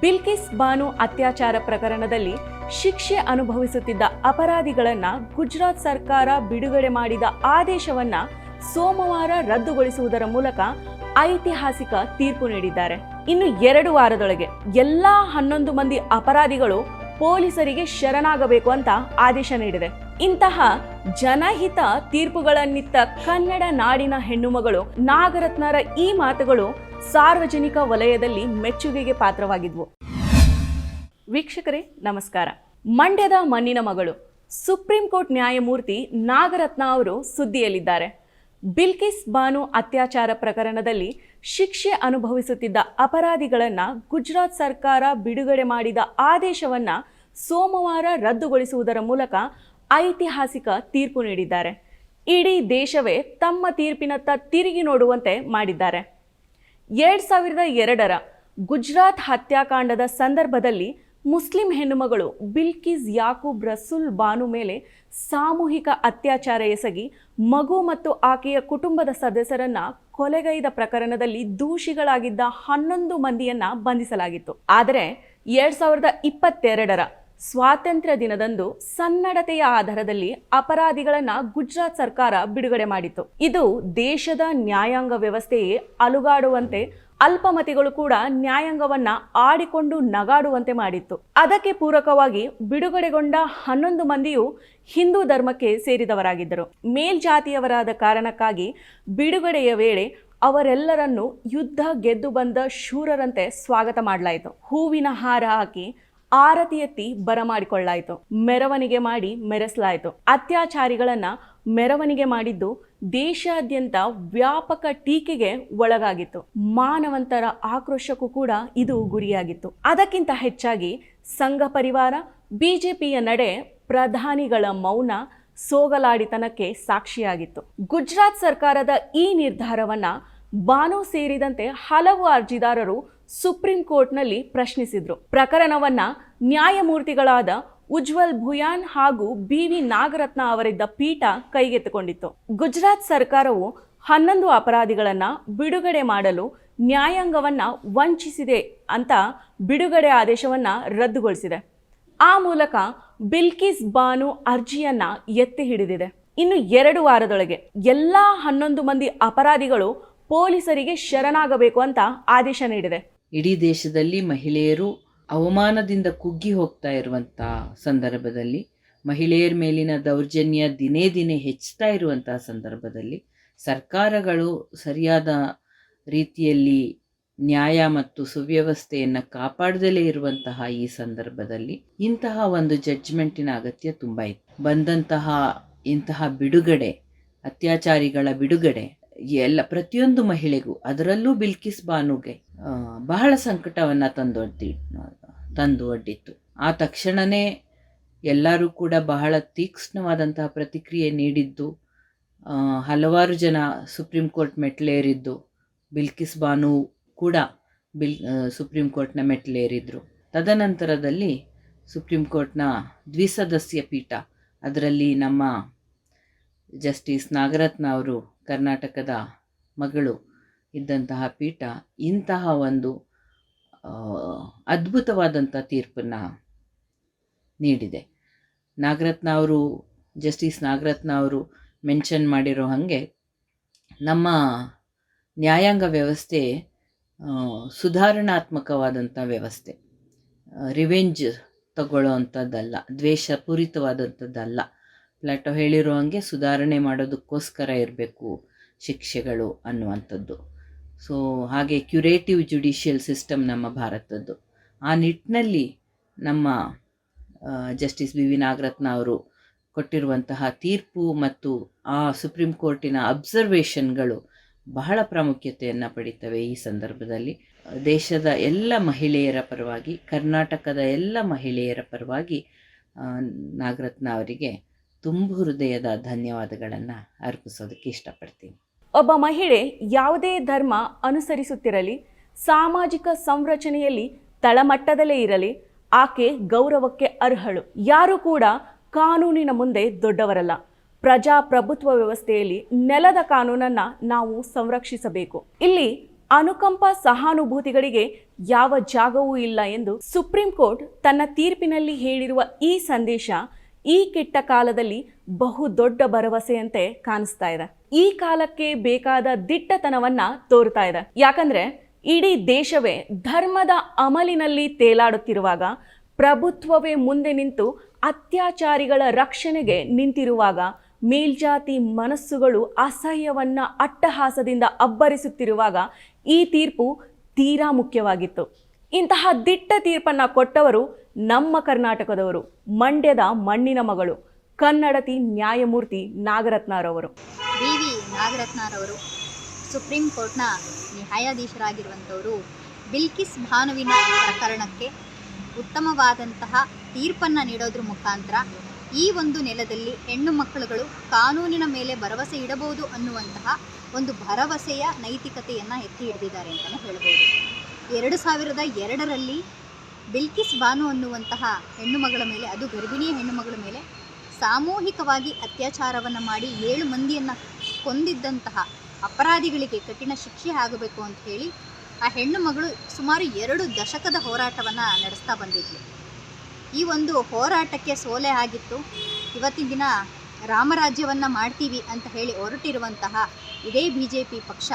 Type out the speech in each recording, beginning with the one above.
ಬಿಲ್ಕಿಸ್ ಬಾನು ಅತ್ಯಾಚಾರ ಪ್ರಕರಣದಲ್ಲಿ ಶಿಕ್ಷೆ ಅನುಭವಿಸುತ್ತಿದ್ದ ಅಪರಾಧಿಗಳನ್ನ ಗುಜರಾತ್ ಸರ್ಕಾರ ಬಿಡುಗಡೆ ಮಾಡಿದ ಆದೇಶವನ್ನ ಸೋಮವಾರ ರದ್ದುಗೊಳಿಸುವುದರ ಮೂಲಕ ಐತಿಹಾಸಿಕ ತೀರ್ಪು ನೀಡಿದ್ದಾರೆ. ಇನ್ನು ಎರಡು ವಾರದೊಳಗೆ ಎಲ್ಲಾ ಹನ್ನೊಂದು ಮಂದಿ ಅಪರಾಧಿಗಳು ಪೊಲೀಸರಿಗೆ ಶರಣಾಗಬೇಕು ಅಂತ ಆದೇಶ ನೀಡಿದೆ. ಇಂತಹ ಜನಹಿತ ತೀರ್ಪುಗಳನ್ನಿತ್ತ ಕನ್ನಡ ನಾಡಿನ ಹೆಣ್ಣುಮಗಳು ನಾಗರತ್ನರ ಈ ಮಾತುಗಳು ಸಾರ್ವಜನಿಕ ವಲಯದಲ್ಲಿ ಮೆಚ್ಚುಗೆಗೆ ಪಾತ್ರವಾಗಿದ್ವು. ವೀಕ್ಷಕರೇ, ನಮಸ್ಕಾರ. ಮಂಡ್ಯದ ಮಣ್ಣಿನ ಮಗಳು, ಸುಪ್ರೀಂ ಕೋರ್ಟ್ ನ್ಯಾಯಮೂರ್ತಿ ನಾಗರತ್ನ ಅವರು ಸುದ್ದಿಯಲ್ಲಿದ್ದಾರೆ. ಬಿಲ್ಕಿಸ್ ಬಾನು ಅತ್ಯಾಚಾರ ಪ್ರಕರಣದಲ್ಲಿ ಶಿಕ್ಷೆ ಅನುಭವಿಸುತ್ತಿದ್ದ ಅಪರಾಧಿಗಳನ್ನು ಗುಜರಾತ್ ಸರ್ಕಾರ ಬಿಡುಗಡೆ ಮಾಡಿದ ಆದೇಶವನ್ನು ಸೋಮವಾರ ರದ್ದುಗೊಳಿಸುವುದರ ಮೂಲಕ ಐತಿಹಾಸಿಕ ತೀರ್ಪು ನೀಡಿದ್ದಾರೆ. ಇಡೀ ದೇಶವೇ ತಮ್ಮ ತೀರ್ಪಿನತ್ತ ತಿರುಗಿ ನೋಡುವಂತೆ ಮಾಡಿದ್ದಾರೆ. ಎರಡ್ ಸಾವಿರದ ಎರಡರ ಗುಜರಾತ್ ಹತ್ಯಾಕಾಂಡದ ಸಂದರ್ಭದಲ್ಲಿ ಮುಸ್ಲಿಂ ಹೆಣ್ಣುಮಗಳು ಬಿಲ್ಕಿಸ್ ಯಾಕೂಬ್ ರಸುಲ್ ಬಾನು ಮೇಲೆ ಸಾಮೂಹಿಕ ಅತ್ಯಾಚಾರ ಎಸಗಿ, ಮಗು ಮತ್ತು ಆಕೆಯ ಕುಟುಂಬದ ಸದಸ್ಯರನ್ನ ಕೊಲೆಗೈದ ಪ್ರಕರಣದಲ್ಲಿ ದೂಷಿಗಳಾಗಿದ್ದ ಹನ್ನೊಂದು ಮಂದಿಯನ್ನ ಬಂಧಿಸಲಾಗಿತ್ತು. ಆದರೆ, ಎರಡ್ ಸಾವಿರದ ಇಪ್ಪತ್ತೆರಡರ ಸ್ವಾತಂತ್ರ್ಯ ದಿನದಂದು ಸನ್ನಡತೆಯ ಆಧಾರದಲ್ಲಿ ಅಪರಾಧಿಗಳನ್ನ ಗುಜರಾತ್ ಸರ್ಕಾರ ಬಿಡುಗಡೆ ಮಾಡಿತ್ತು. ಇದು ದೇಶದ ನ್ಯಾಯಾಂಗ ವ್ಯವಸ್ಥೆಯೇ ಅಲುಗಾಡುವಂತೆ ಅಲ್ಪಮತಿಗಳು ಕೂಡ ನ್ಯಾಯಾಂಗವನ್ನ ಆಡಿಕೊಂಡು ನಗಾಡುವಂತೆ ಮಾಡಿತ್ತು. ಅದಕ್ಕೆ ಪೂರಕವಾಗಿ ಬಿಡುಗಡೆಗೊಂಡ ಹನ್ನೊಂದು ಮಂದಿಯು ಹಿಂದೂ ಧರ್ಮಕ್ಕೆ ಸೇರಿದವರಾಗಿದ್ದರು. ಮೇಲ್ಜಾತಿಯವರಾದ ಕಾರಣಕ್ಕಾಗಿ ಬಿಡುಗಡೆಯ ವೇಳೆ ಅವರೆಲ್ಲರನ್ನು ಯುದ್ಧ ಗೆದ್ದು ಬಂದ ಶೂರರಂತೆ ಸ್ವಾಗತ ಮಾಡಲಾಯಿತು. ಹೂವಿನ ಹಾರ ಹಾಕಿ ಆರತಿ ಎತ್ತಿ ಬರಮಾಡಿಕೊಳ್ಳಾಯಿತು, ಮೆರವಣಿಗೆ ಮಾಡಿ ಮೆರೆಸಲಾಯಿತು. ಅತ್ಯಾಚಾರಿಗಳನ್ನ ಮೆರವಣಿಗೆ ಮಾಡಿದ್ದು ದೇಶಾದ್ಯಂತ ವ್ಯಾಪಕ ಟೀಕೆಗೆ ಒಳಗಾಗಿತ್ತು. ಮಾನವಂತರ ಆಕ್ರೋಶಕ್ಕೂ ಕೂಡ ಇದು ಗುರಿಯಾಗಿತ್ತು. ಅದಕ್ಕಿಂತ ಹೆಚ್ಚಾಗಿ ಸಂಘ ಪರಿವಾರ, ಬಿಜೆಪಿಯ ನಡೆ ಪ್ರಧಾನಿಗಳ ಮೌನ ಸೋಗಲಾಡಿತನಕ್ಕೆ ಸಾಕ್ಷಿಯಾಗಿತ್ತು. ಗುಜರಾತ್ ಸರ್ಕಾರದ ಈ ನಿರ್ಧಾರವನ್ನ ಬಾನು ಸೇರಿದಂತೆ ಹಲವು ಅರ್ಜಿದಾರರು ಸುಪ್ರೀಂ ಕೋರ್ಟ್ನಲ್ಲಿ ಪ್ರಶ್ನಿಸಿದ್ರು. ಪ್ರಕರಣವನ್ನ ನ್ಯಾಯಮೂರ್ತಿಗಳಾದ ಉಜ್ವಲ್ ಭುಯಾನ್ ಹಾಗೂ ಬಿ ವಿ ನಾಗರತ್ನ ಅವರಿದ್ದ ಪೀಠ ಕೈಗೆತ್ತಿಕೊಂಡಿತ್ತು. ಗುಜರಾತ್ ಸರ್ಕಾರವು ಹನ್ನೊಂದು ಅಪರಾಧಿಗಳನ್ನ ಬಿಡುಗಡೆ ಮಾಡಲು ನ್ಯಾಯಾಂಗವನ್ನ ವಂಚಿಸಿದೆ ಅಂತ ಬಿಡುಗಡೆ ಆದೇಶವನ್ನ ರದ್ದುಗೊಳಿಸಿದೆ. ಆ ಮೂಲಕ ಬಿಲ್ಕಿಸ್ ಬಾನು ಅರ್ಜಿಯನ್ನ ಎತ್ತಿ ಹಿಡಿದಿದೆ. ಇನ್ನು ಎರಡು ವಾರದೊಳಗೆ ಎಲ್ಲಾ ಹನ್ನೊಂದು ಮಂದಿ ಅಪರಾಧಿಗಳು ಪೊಲೀಸರಿಗೆ ಶರಣಾಗಬೇಕು ಅಂತ ಆದೇಶ ನೀಡಿದೆ. ಇಡೀ ದೇಶದಲ್ಲಿ ಮಹಿಳೆಯರು ಅವಮಾನದಿಂದ ಕುಗ್ಗಿ ಹೋಗ್ತಾ ಇರುವಂಥ ಸಂದರ್ಭದಲ್ಲಿ, ಮಹಿಳೆಯರ ಮೇಲಿನ ದೌರ್ಜನ್ಯ ದಿನೇ ದಿನೇ ಹೆಚ್ಚುತ್ತಾ ಇರುವಂಥ ಸಂದರ್ಭದಲ್ಲಿ ಸರ್ಕಾರಗಳು ಸರಿಯಾದ ರೀತಿಯಲ್ಲಿ ನ್ಯಾಯ ಮತ್ತು ಸುವ್ಯವಸ್ಥೆಯನ್ನು ಕಾಪಾಡದಲೇ ಇರುವಂತಹ ಈ ಸಂದರ್ಭದಲ್ಲಿ ಇಂತಹ ಒಂದು ಜಡ್ಜ್ಮೆಂಟಿನ ಅಗತ್ಯ ತುಂಬ ಇತ್ತು. ಬಂದಂತಹ ಇಂತಹ ಬಿಡುಗಡೆ, ಅತ್ಯಾಚಾರಿಗಳ ಬಿಡುಗಡೆ ಎಲ್ಲ ಪ್ರತಿಯೊಂದು ಮಹಿಳೆಗೂ ಅದರಲ್ಲೂ ಬಿಲ್ಕಿಸ್ ಬಾನುಗೆ ಬಹಳ ಸಂಕಟವನ್ನು ತಂದೊಡ್ಡಿ ತಂದು ಒಡ್ಡಿತ್ತು. ಆ ತಕ್ಷಣವೇ ಎಲ್ಲರೂ ಕೂಡ ಬಹಳ ತೀಕ್ಷ್ಣವಾದಂತಹ ಪ್ರತಿಕ್ರಿಯೆ ನೀಡಿದ್ದು ಹಲವಾರು ಜನ ಸುಪ್ರೀಂ ಕೋರ್ಟ್ ಮೆಟ್ಲೇರಿದ್ದು ಬಿಲ್ಕಿಸ್ ಬಾನು ಕೂಡ ಬಿಲ್ ಸುಪ್ರೀಂ ಕೋರ್ಟ್ನ ಮೆಟ್ಲೇರಿದ್ರು ತದನಂತರದಲ್ಲಿ ಸುಪ್ರೀಂ ಕೋರ್ಟ್ನ ದ್ವಿಸದಸ್ಯ ಪೀಠ, ಅದರಲ್ಲಿ ನಮ್ಮ ಜಸ್ಟಿಸ್ ನಾಗರತ್ನ ಅವರು ಕರ್ನಾಟಕದ ಮಗಳು ಇದ್ದಂತಹ ಪೀಠ, ಇಂತಹ ಒಂದು ಅದ್ಭುತವಾದಂಥ ತೀರ್ಪನ್ನು ನೀಡಿದೆ. ನಾಗರತ್ನ ಅವರು ಜಸ್ಟಿಸ್ ನಾಗರತ್ನ ಅವರು ಮೆನ್ಷನ್ ಮಾಡಿರೋ ಹಾಗೆ ನಮ್ಮ ನ್ಯಾಯಾಂಗ ವ್ಯವಸ್ಥೆ ಸುಧಾರಣಾತ್ಮಕವಾದಂಥ ವ್ಯವಸ್ಥೆ ರಿವೆಂಜ್ ತಗೊಳ್ಳೋ ಅಂಥದ್ದಲ್ಲ ದ್ವೇಷಪೂರಿತವಾದಂಥದ್ದಲ್ಲ. ಪ್ಲಾಟೋ ಹೇಳಿರೋ ಹಾಗೆ ಸುಧಾರಣೆ ಮಾಡೋದಕ್ಕೋಸ್ಕರ ಇರಬೇಕು ಶಿಕ್ಷೆಗಳು ಅನ್ನುವಂಥದ್ದು. ಸೊ ಹಾಗೆ ಕ್ಯುರೇಟಿವ್ ಜುಡಿಷಿಯಲ್ ಸಿಸ್ಟಮ್ ನಮ್ಮ ಭಾರತದ್ದು. ಆ ನಿಟ್ಟಿನಲ್ಲಿ ನಮ್ಮ ಜಸ್ಟಿಸ್ ಬಿ ವಿ ನಾಗರತ್ನ ಅವರು ಕೊಟ್ಟಿರುವಂತಹ ತೀರ್ಪು ಮತ್ತು ಆ ಸುಪ್ರೀಂ ಕೋರ್ಟಿನ ಅಬ್ಸರ್ವೇಷನ್ಗಳು ಬಹಳ ಪ್ರಾಮುಖ್ಯತೆಯನ್ನು ಪಡಿತವೆ ಈ ಸಂದರ್ಭದಲ್ಲಿ. ದೇಶದ ಎಲ್ಲ ಮಹಿಳೆಯರ ಪರವಾಗಿ, ಕರ್ನಾಟಕದ ಎಲ್ಲ ಮಹಿಳೆಯರ ಪರವಾಗಿ ನಾಗರತ್ನ ಅವರಿಗೆ ತುಂಬು ಹೃದಯದ ಧನ್ಯವಾದಗಳನ್ನು ಅರ್ಪಿಸೋದಕ್ಕೆ ಇಷ್ಟಪಡ್ತೀನಿ. ಒಬ್ಬ ಮಹಿಳೆ ಯಾವುದೇ ಧರ್ಮ ಅನುಸರಿಸುತ್ತಿರಲಿ, ಸಾಮಾಜಿಕ ಸಂರಚನೆಯಲ್ಲಿ ತಳಮಟ್ಟದಲ್ಲೇ ಇರಲಿ, ಆಕೆ ಗೌರವಕ್ಕೆ ಅರ್ಹಳು. ಯಾರು ಕೂಡ ಕಾನೂನಿನ ಮುಂದೆ ದೊಡ್ಡವರಲ್ಲ. ಪ್ರಜಾಪ್ರಭುತ್ವ ವ್ಯವಸ್ಥೆಯಲ್ಲಿ ನೆಲದ ಕಾನೂನನ್ನ ನಾವು ಸಂರಕ್ಷಿಸಬೇಕು. ಇಲ್ಲಿ ಅನುಕಂಪ ಸಹಾನುಭೂತಿಗಳಿಗೆ ಯಾವ ಜಾಗವೂ ಇಲ್ಲ ಎಂದು ಸುಪ್ರೀಂ ಕೋರ್ಟ್ ತನ್ನ ತೀರ್ಪಿನಲ್ಲಿ ಹೇಳಿರುವ ಈ ಸಂದೇಶ ಈ ಕೆಟ್ಟ ಕಾಲದಲ್ಲಿ ಬಹು ದೊಡ್ಡ ಭರವಸೆಯಂತೆ ಕಾಣಿಸ್ತಾ ಇದೆ. ಈ ಕಾಲಕ್ಕೆ ಬೇಕಾದ ದಿಟ್ಟತನವನ್ನ ತೋರ್ತಾ ಇದೆ. ಯಾಕಂದ್ರೆ ಇಡೀ ದೇಶವೇ ಧರ್ಮದ ಅಮಲಿನಲ್ಲಿ ತೇಲಾಡುತ್ತಿರುವಾಗ, ಪ್ರಭುತ್ವವೇ ಮುಂದೆ ನಿಂತು ಅತ್ಯಾಚಾರಿಗಳ ರಕ್ಷಣೆಗೆ ನಿಂತಿರುವಾಗ, ಮೇಲ್ಜಾತಿ ಮನಸ್ಸುಗಳು ಅಸಹ್ಯವನ್ನ ಅಟ್ಟಹಾಸದಿಂದ ಅಬ್ಬರಿಸುತ್ತಿರುವಾಗ ಈ ತೀರ್ಪು ತೀರಾ ಮುಖ್ಯವಾಗಿತ್ತು. ಇಂತಹ ದಿಟ್ಟ ತೀರ್ಪನ್ನ ಕೊಟ್ಟವರು ನಮ್ಮ ಕರ್ನಾಟಕದವರು, ಮಂಡ್ಯದ ಮಣ್ಣಿನ ಮಗಳು, ಕನ್ನಡತಿ ನ್ಯಾಯಮೂರ್ತಿ ನಾಗರತ್ನರವರು. ಬಿ ವಿ ನಾಗರತ್ನರವರು, ಸುಪ್ರೀಂ ಕೋರ್ಟ್ನ ನ್ಯಾಯಾಧೀಶರಾಗಿರುವಂಥವರು ಬಿಲ್ಕಿಸ್ ಭಾನುವಿನ ಪ್ರಕರಣಕ್ಕೆ ಉತ್ತಮವಾದಂತಹ ತೀರ್ಪನ್ನು ನೀಡೋದ್ರ ಮುಖಾಂತರ ಈ ಒಂದು ನೆಲದಲ್ಲಿ ಹೆಣ್ಣು ಮಕ್ಕಳುಗಳು ಕಾನೂನಿನ ಮೇಲೆ ಭರವಸೆ ಇಡಬಹುದು ಅನ್ನುವಂತಹ ಒಂದು ಭರವಸೆಯ ನೈತಿಕತೆಯನ್ನು ಎತ್ತಿ ಹಿಡಿದಿದ್ದಾರೆ ಅಂತಲೇ ಹೇಳ್ಬೋದು. ಎರಡು ಸಾವಿರದ ಎರಡರಲ್ಲಿ ಬಿಲ್ಕಿಸ್ ಬಾನು ಅನ್ನುವಂತಹ ಹೆಣ್ಣು ಮಗಳ ಮೇಲೆ, ಅದು ಗರ್ಭಿಣಿಯ ಹೆಣ್ಣು ಮಗಳ ಮೇಲೆ ಸಾಮೂಹಿಕವಾಗಿ ಅತ್ಯಾಚಾರವನ್ನು ಮಾಡಿ ಏಳು ಮಂದಿಯನ್ನು ಕೊಂದಿದ್ದಂತಹ ಅಪರಾಧಿಗಳಿಗೆ ಕಠಿಣ ಶಿಕ್ಷೆ ಆಗಬೇಕು ಅಂತ ಹೇಳಿ ಆ ಹೆಣ್ಣು ಮಗಳು ಸುಮಾರು ಎರಡು ದಶಕದ ಹೋರಾಟವನ್ನು ನಡೆಸ್ತಾ ಬಂದಿದ್ಲು. ಈ ಒಂದು ಹೋರಾಟಕ್ಕೆ ಸೋಲೆ ಆಗಿತ್ತು. ಇವತ್ತಿನ ದಿನ ರಾಮರಾಜ್ಯವನ್ನು ಮಾಡ್ತೀವಿ ಅಂತ ಹೇಳಿ ಹೊರಟಿರುವಂತಹ ಇದೇ ಬಿ ಜೆ ಪಿ ಪಕ್ಷ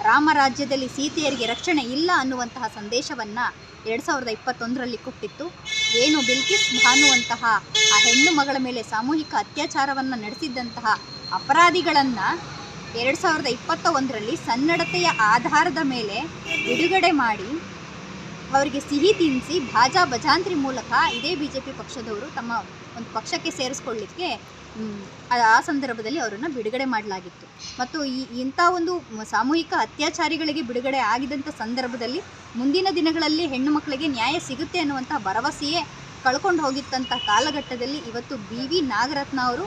ರಾಮರಾಜ್ಯದಲ್ಲಿ ಸೀತೆಯರಿಗೆ ರಕ್ಷಣೆ ಇಲ್ಲ ಅನ್ನುವಂತಹ ಸಂದೇಶವನ್ನು ಎರಡು ಸಾವಿರದ ಇಪ್ಪತ್ತೊಂದರಲ್ಲಿ ಕೊಟ್ಟಿತ್ತು. ಏನು ಬಿಲ್ಕಿಸ್ ಭಾನುವಂತಹ ಆ ಹೆಣ್ಣು ಮಗಳ ಮೇಲೆ ಸಾಮೂಹಿಕ ಅತ್ಯಾಚಾರವನ್ನು ನಡೆಸಿದ್ದಂತಹ ಅಪರಾಧಿಗಳನ್ನು ಎರಡು ಸಾವಿರದ ಇಪ್ಪತ್ತ ಒಂದರಲ್ಲಿ ಸನ್ನಡತೆಯ ಆಧಾರದ ಮೇಲೆ ಬಿಡುಗಡೆ ಮಾಡಿ ಅವರಿಗೆ ಸಿಹಿ ತಿನ್ನಿಸಿ ಭಾಜಾ ಭಜಾಂತ್ರಿ ಮೂಲಕ ಇದೇ ಬಿ ಜೆ ಪಿ ಪಕ್ಷದವರು ತಮ್ಮ ಒಂದು ಪಕ್ಷಕ್ಕೆ ಸೇರಿಸ್ಕೊಳ್ಳಿಕ್ಕೆ ಆ ಸಂದರ್ಭದಲ್ಲಿ ಅವರನ್ನು ಬಿಡುಗಡೆ ಮಾಡಲಾಗಿತ್ತು. ಮತ್ತು ಈ, ಇಂಥ ಒಂದು ಸಾಮೂಹಿಕ ಅತ್ಯಾಚಾರಿಗಳಿಗೆ ಬಿಡುಗಡೆ ಆಗಿದಂಥ ಸಂದರ್ಭದಲ್ಲಿ ಮುಂದಿನ ದಿನಗಳಲ್ಲಿ ಹೆಣ್ಣು ಮಕ್ಕಳಿಗೆ ನ್ಯಾಯ ಸಿಗುತ್ತೆ ಅನ್ನುವಂಥ ಭರವಸೆಯೇ ಕಳ್ಕೊಂಡು ಹೋಗಿತ್ತಂಥ ಕಾಲಘಟ್ಟದಲ್ಲಿ ಇವತ್ತು ಬಿ ವಿ ನಾಗರತ್ನ ಅವರು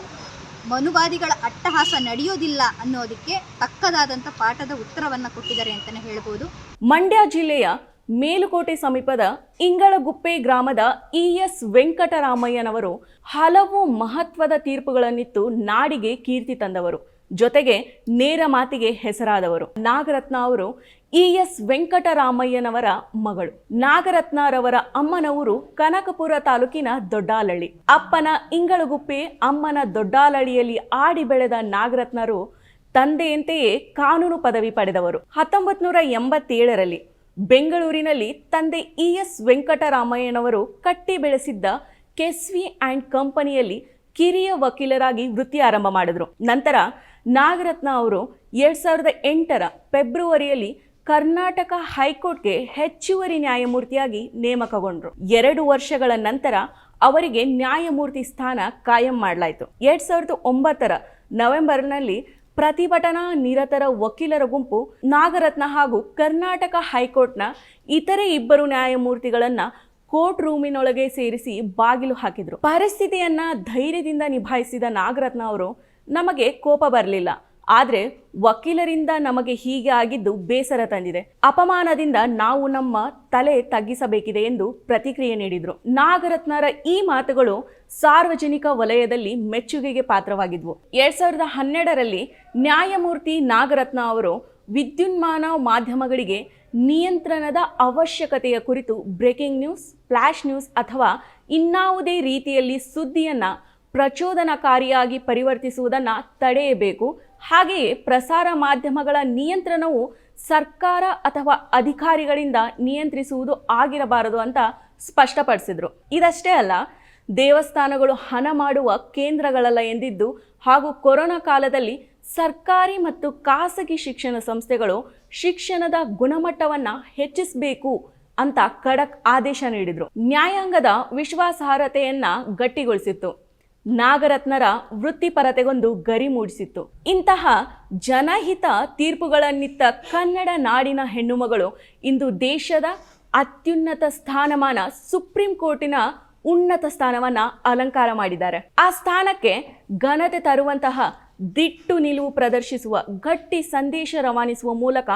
ಮನುವಾದಿಗಳ ಅಟ್ಟಹಾಸ ನಡೆಯೋದಿಲ್ಲ ಅನ್ನೋದಕ್ಕೆ ತಕ್ಕದಾದಂಥ ಪಾಠದ ಉತ್ತರವನ್ನು ಕೊಟ್ಟಿದ್ದಾರೆ ಅಂತಲೇ ಹೇಳ್ಬೋದು. ಮಂಡ್ಯ ಜಿಲ್ಲೆಯ ಮೇಲುಕೋಟೆ ಸಮೀಪದ ಇಂಗಳಗುಪ್ಪೆ ಗ್ರಾಮದ ಇ ಎಸ್ ವೆಂಕಟರಾಮಯ್ಯನವರು ಹಲವು ಮಹತ್ವದ ತೀರ್ಪುಗಳನ್ನಿತ್ತು ನಾಡಿಗೆ ಕೀರ್ತಿ ತಂದವರು. ಜೊತೆಗೆ ನೇರ ಮಾತಿಗೆ ಹೆಸರಾದವರು. ನಾಗರತ್ನ ಅವರು ಇ ಎಸ್ ವೆಂಕಟರಾಮಯ್ಯನವರ ಮಗಳು. ನಾಗರತ್ನರವರ ಅಮ್ಮನವರು ಕನಕಪುರ ತಾಲೂಕಿನ ದೊಡ್ಡಾಲಳ್ಳಿ. ಅಪ್ಪನ ಇಂಗಳಗುಪ್ಪೆ ಅಮ್ಮನ ದೊಡ್ಡಾಲಳ್ಳಿಯಲ್ಲಿ ಆಡಿ ಬೆಳೆದ ನಾಗರತ್ನರು ತಂದೆಯಂತೆಯೇ ಕಾನೂನು ಪದವಿ ಪಡೆದವರು. ಹತ್ತೊಂಬತ್ತು ನೂರ ಎಂಬತ್ತೇಳರಲ್ಲಿ ಬೆಂಗಳೂರಿನಲ್ಲಿ ತಂದೆ ಇ ಎಸ್ ವೆಂಕಟರಾಮಯ್ಯನವರು ಕಟ್ಟಿ ಬೆಳೆಸಿದ್ದ ಕೆಸ್ವಿ ಆ್ಯಂಡ್ ಕಂಪನಿಯಲ್ಲಿ ಕಿರಿಯ ವಕೀಲರಾಗಿ ವೃತ್ತಿ ಆರಂಭ ಮಾಡಿದರು. ನಂತರ ನಾಗರತ್ನ ಅವರು ಎರಡ್ ಸಾವಿರದ ಎಂಟರ ಫೆಬ್ರವರಿಯಲ್ಲಿ ಕರ್ನಾಟಕ ಹೈಕೋರ್ಟ್ಗೆ ಹೆಚ್ಚುವರಿ ನ್ಯಾಯಮೂರ್ತಿಯಾಗಿ ನೇಮಕಗೊಂಡರು. ಎರಡು ವರ್ಷಗಳ ನಂತರ ಅವರಿಗೆ ನ್ಯಾಯಮೂರ್ತಿ ಸ್ಥಾನ ಕಾಯಂ ಮಾಡಲಾಯಿತು. ಎರಡ್ ಸಾವಿರದ ಒಂಬತ್ತರ ನವೆಂಬರ್ನಲ್ಲಿ ಪ್ರತಿಭಟನಾ ನಿರತರ ವಕೀಲರ ಗುಂಪು ನಾಗರತ್ನ ಹಾಗೂ ಕರ್ನಾಟಕ ಹೈಕೋರ್ಟ್ನ ಇತರೆ ಇಬ್ಬರು ನ್ಯಾಯಮೂರ್ತಿಗಳನ್ನ ಕೋರ್ಟ್ ರೂಮಿನೊಳಗೆ ಸೇರಿಸಿ ಬಾಗಿಲು ಹಾಕಿದ್ರು. ಪರಿಸ್ಥಿತಿಯನ್ನ ಧೈರ್ಯದಿಂದ ನಿಭಾಯಿಸಿದ ನಾಗರತ್ನ ಅವರು ನಮಗೆ ಕೋಪ ಬರಲಿಲ್ಲ. ಆದ್ರೆ ವಕೀಲರಿಂದ ನಮಗೆ ಹೀಗೆ ಆಗಿದ್ದು ಬೇಸರ ತಂದಿದೆ. ಅಪಮಾನದಿಂದ ನಾವು ನಮ್ಮ ತಲೆ ತಗ್ಗಿಸಬೇಕಿದೆ ಎಂದು ಪ್ರತಿಕ್ರಿಯೆ ನೀಡಿದರು. ನಾಗರತ್ನರ ಈ ಮಾತುಗಳು ಸಾರ್ವಜನಿಕ ವಲಯದಲ್ಲಿ ಮೆಚ್ಚುಗೆಗೆ ಪಾತ್ರವಾಗಿದ್ವು. ಎರಡ್ ಸಾವಿರದ ಹನ್ನೆರಡರಲ್ಲಿ ನ್ಯಾಯಮೂರ್ತಿ ನಾಗರತ್ನ ಅವರು ವಿದ್ಯುನ್ಮಾನ ಮಾಧ್ಯಮಗಳಿಗೆ ನಿಯಂತ್ರಣದ ಅವಶ್ಯಕತೆಯ ಕುರಿತು ಬ್ರೇಕಿಂಗ್ ನ್ಯೂಸ್ ಫ್ಲ್ಯಾಶ್ ನ್ಯೂಸ್ ಅಥವಾ ಇನ್ನಾವುದೇ ರೀತಿಯಲ್ಲಿ ಸುದ್ದಿಯನ್ನು ಪ್ರಚೋದನಕಾರಿಯಾಗಿ ಪರಿವರ್ತಿಸುವುದನ್ನು ತಡೆಯಬೇಕು ಹಾಗೆಯೇ ಪ್ರಸಾರ ಮಾಧ್ಯಮಗಳ ನಿಯಂತ್ರಣವು ಸರ್ಕಾರ ಅಥವಾ ಅಧಿಕಾರಿಗಳಿಂದ ನಿಯಂತ್ರಿಸುವುದು ಆಗಿರಬಾರದು ಅಂತ ಸ್ಪಷ್ಟಪಡಿಸಿದರು. ಇದಷ್ಟೇ ಅಲ್ಲ, ದೇವಸ್ಥಾನಗಳು ಹಣ ಮಾಡುವ ಕೇಂದ್ರಗಳಲ್ಲ ಎಂದಿದ್ದು ಹಾಗೂ ಕೊರೋನಾ ಕಾಲದಲ್ಲಿ ಸರ್ಕಾರಿ ಮತ್ತು ಖಾಸಗಿ ಶಿಕ್ಷಣ ಸಂಸ್ಥೆಗಳು ಶಿಕ್ಷಣದ ಗುಣಮಟ್ಟವನ್ನು ಹೆಚ್ಚಿಸಬೇಕು ಅಂತ ಖಡಕ್ ಆದೇಶ ನೀಡಿದರು. ನ್ಯಾಯಾಂಗದ ವಿಶ್ವಾಸಾರ್ಹತೆಯನ್ನು ಗಟ್ಟಿಗೊಳಿಸಿತ್ತು. ನಾಗರತ್ನರ ವೃತ್ತಿಪರತೆಗೊಂದು ಗರಿ ಮೂಡಿಸಿತ್ತು. ಇಂತಹ ಜನಹಿತ ತೀರ್ಪುಗಳನ್ನಿತ್ತ ಕನ್ನಡ ನಾಡಿನ ಹೆಣ್ಣುಮಗಳು ಇಂದು ದೇಶದ ಅತ್ಯುನ್ನತ ಸ್ಥಾನಮಾನ ಸುಪ್ರೀಂ ಕೋರ್ಟಿನ ಉನ್ನತ ಸ್ಥಾನವನ್ನ ಅಲಂಕಾರ ಮಾಡಿದ್ದಾರೆ. ಆ ಸ್ಥಾನಕ್ಕೆ ಘನತೆ ತರುವಂತಹ ದಿಟ್ಟು ನಿಲುವು ಪ್ರದರ್ಶಿಸುವ, ಗಟ್ಟಿ ಸಂದೇಶ ರವಾನಿಸುವ ಮೂಲಕ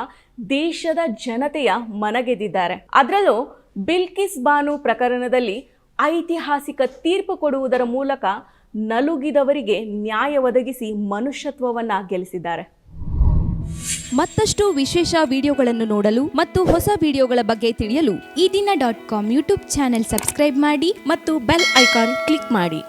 ದೇಶದ ಜನತೆಯ ಮನಗೆದ್ದಿದ್ದಾರೆ ಅದರಲ್ಲೂ ಬಿಲ್ಕಿಸ್ ಬಾನು ಪ್ರಕರಣದಲ್ಲಿ ಐತಿಹಾಸಿಕ ತೀರ್ಪು ಕೊಡುವುದರ ಮೂಲಕ ನಲುಗಿದವರಿಗೆ ನ್ಯಾಯ ಒದಗಿಸಿ ಮನುಷ್ಯತ್ವವನ್ನ ಗೆಲ್ಲಿಸಿದ್ದಾರೆ. ಮತ್ತಷ್ಟು ವಿಶೇಷ ವಿಡಿಯೋಗಳನ್ನು ನೋಡಲು ಮತ್ತು ಹೊಸ ವಿಡಿಯೋಗಳ ಬಗ್ಗೆ ತಿಳಿಯಲು ಈ ದಿನ dot com YouTube channel subscribe ಮಾಡಿ ಮತ್ತು ಬೆಲ್ ಐಕಾನ್ ಕ್ಲಿಕ್ ಮಾಡಿ.